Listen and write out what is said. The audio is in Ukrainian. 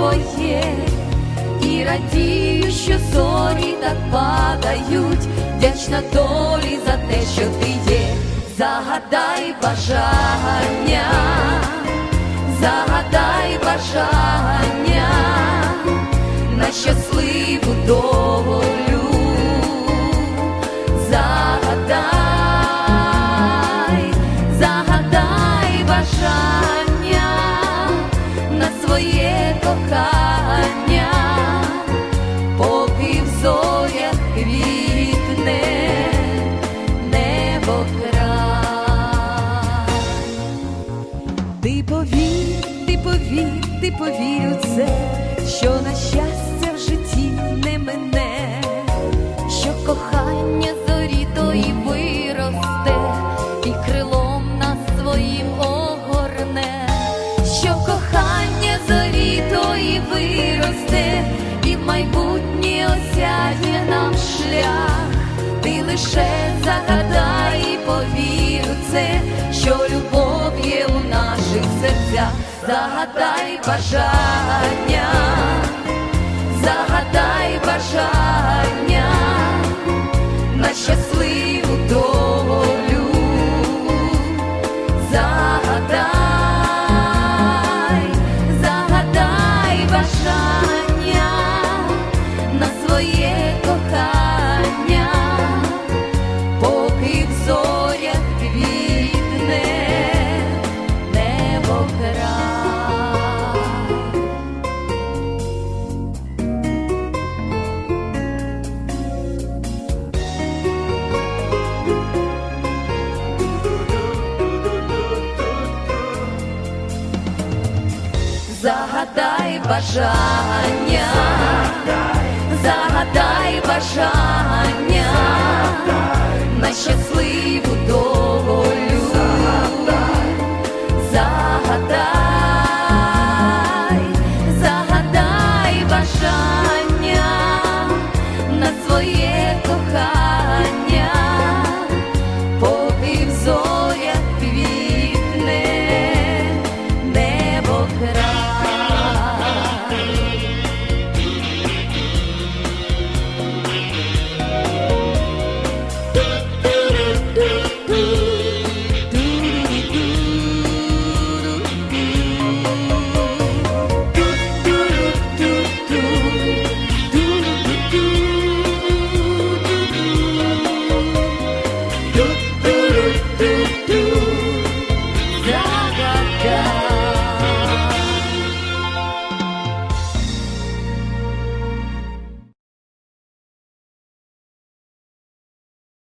твоє, і радію, що зорі так падають, вдячна долі за те, що ти є, загадай бажання, загадай бажання. На щасливу долю. Кохання, поки в зорях квітне небо край. Ти повір, ти повір, ти повір у це, що на щастя в житті не мине, шлях. Ти лише загадай і повір це, що любов є у наших серцях, загадай бажання, загадай бажання на щасливу долю. загадай бажання, загадай бажання.